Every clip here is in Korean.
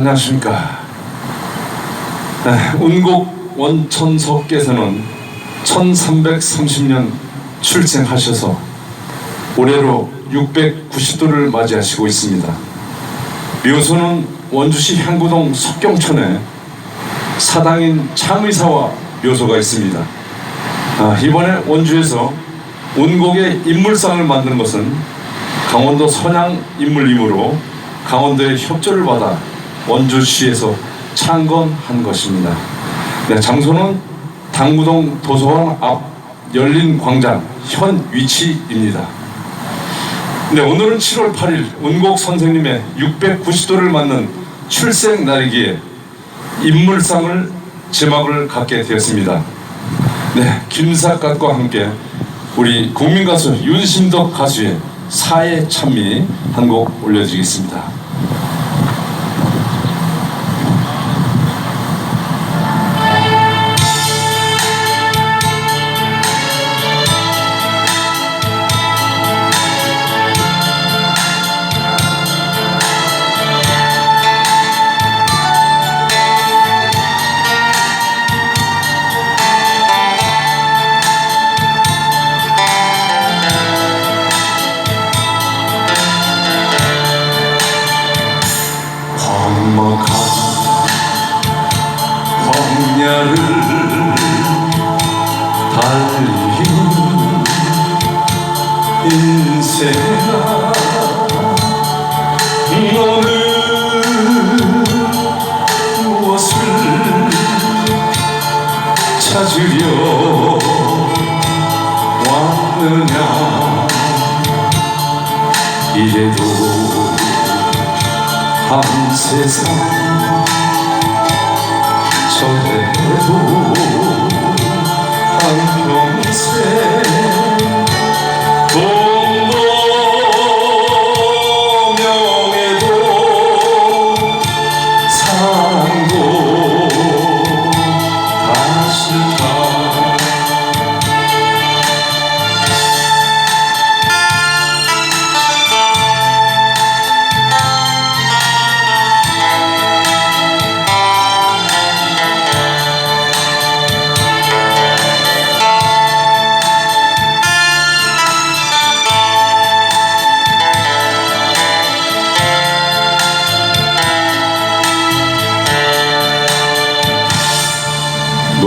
안녕하십니까. 네, 운곡 원천석께서는 1330년 출생하셔서 올해로 690도를 맞이하시고 있습니다. 묘소는 원주시 향구동 석경천에 사당인 창의사와 묘소가 있습니다. 아, 이번에 원주에서 운곡의 인물상을 만드는 것은 강원도 선양 인물이므로 강원도의 협조를 받아 원주시에서 창건한 것입니다. 네, 장소는 당구동 도서관 앞 열린 광장 현 위치입니다. 네, 오늘은 7월 8일 운곡 선생님의 690도를 맞는 출생 날이기에 인물상을 제막을 갖게 되었습니다. 네, 김사갓과 함께 우리 국민 가수 윤심덕 가수의 사회 찬미 한 곡 올려드리겠습니다. 왔느냐? 이래도 한 세상 저래도 한 평생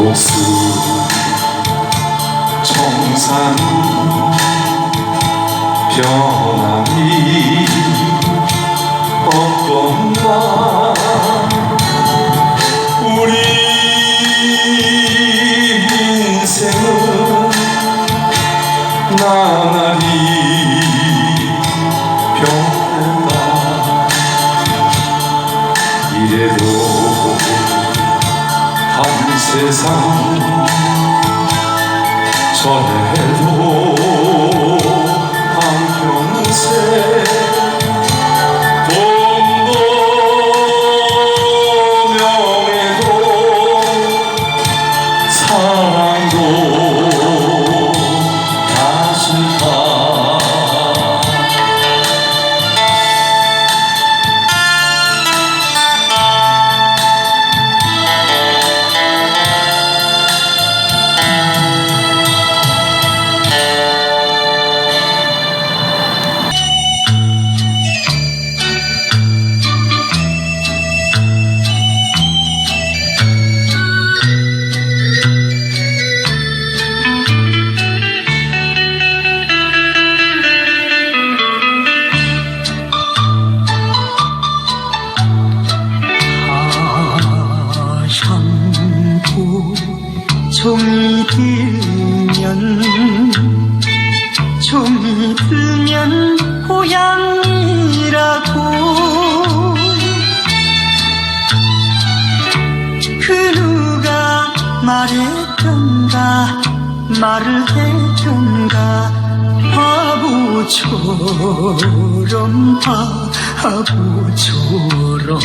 녹수 청산 변함이 없건만 우리 인생은 나날이 한세 들면 종이 들면 고향이라고. 그 누가 말했던가 말을 했던가 바보처럼 바보처럼.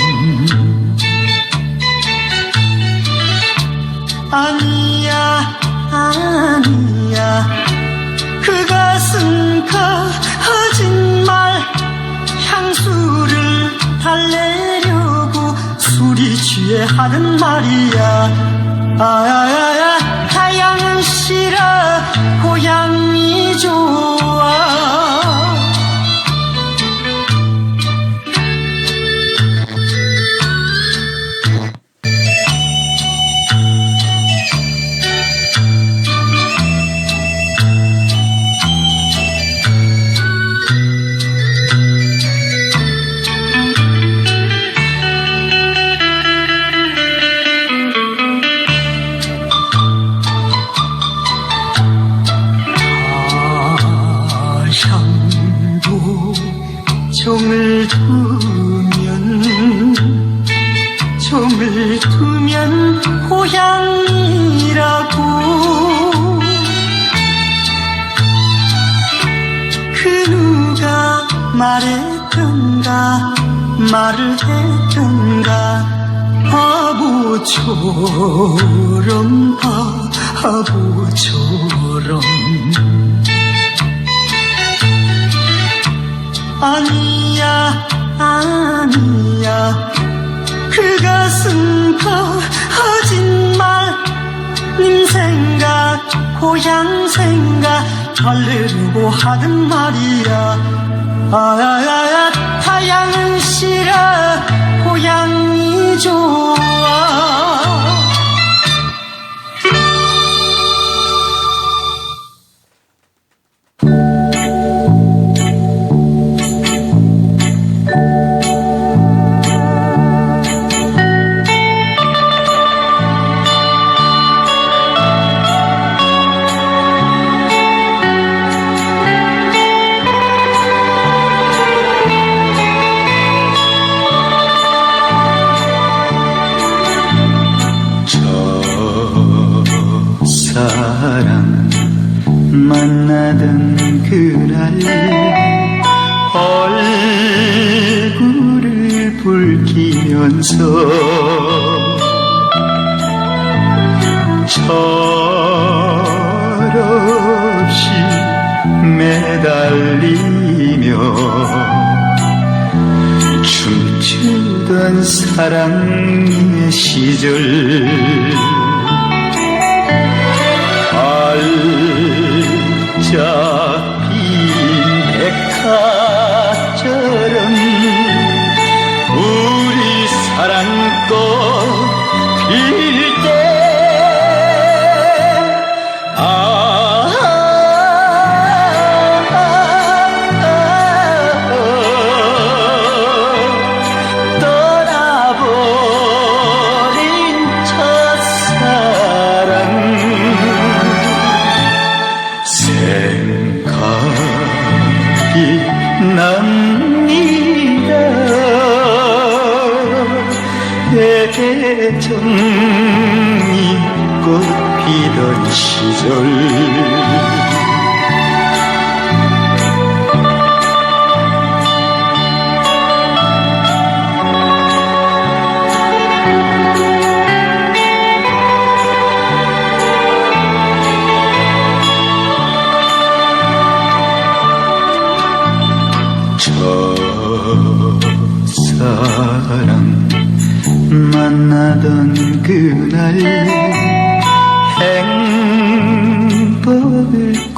아니 그 가슴 거짓말 향수를 달래려고 하는 말이야. 아야야야 타양은 싫어 고향이 좋아 말을 했던가? 바보처럼 바보처럼 아니야 아니야. 그 가슴 거짓말 님 생각 고향 생각 별르고 하는 말이야. 아야야야 타양은 싫어. 고향이 좋 붉히면서 철없이 매달리며 춤추던 사랑의 시절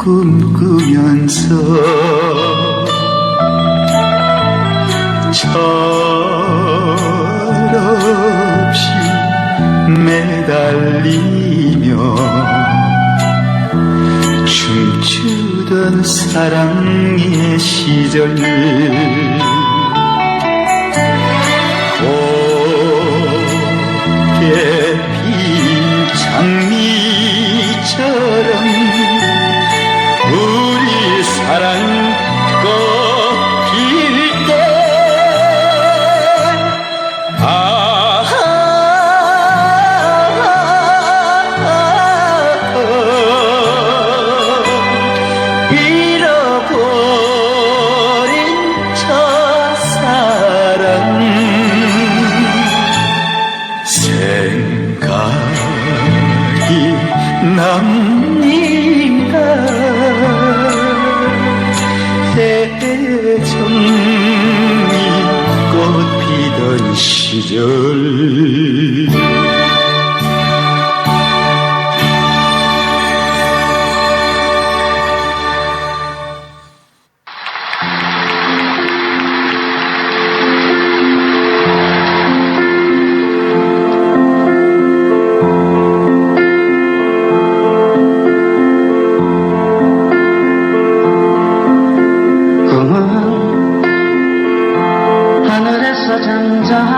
꿈꾸면서 철없이 매달리며 춤추던 사랑의 시절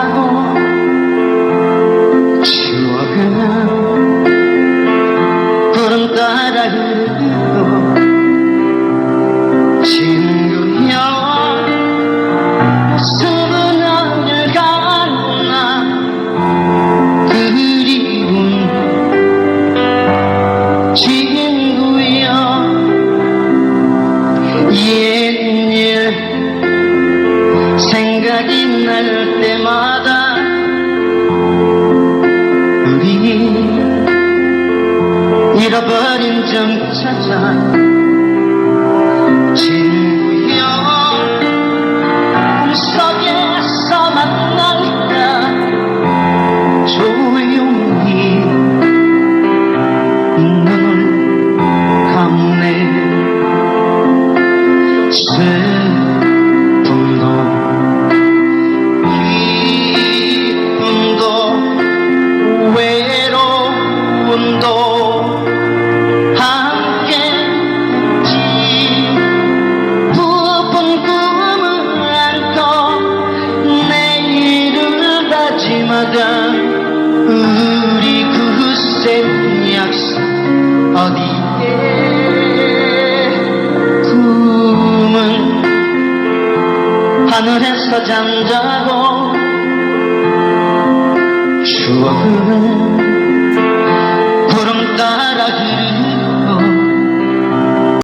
가고 추억은 구름 따라 흐르고 친구여 숨은 어딜 가나 그리운 친구여 예. ঝঞ্ঝা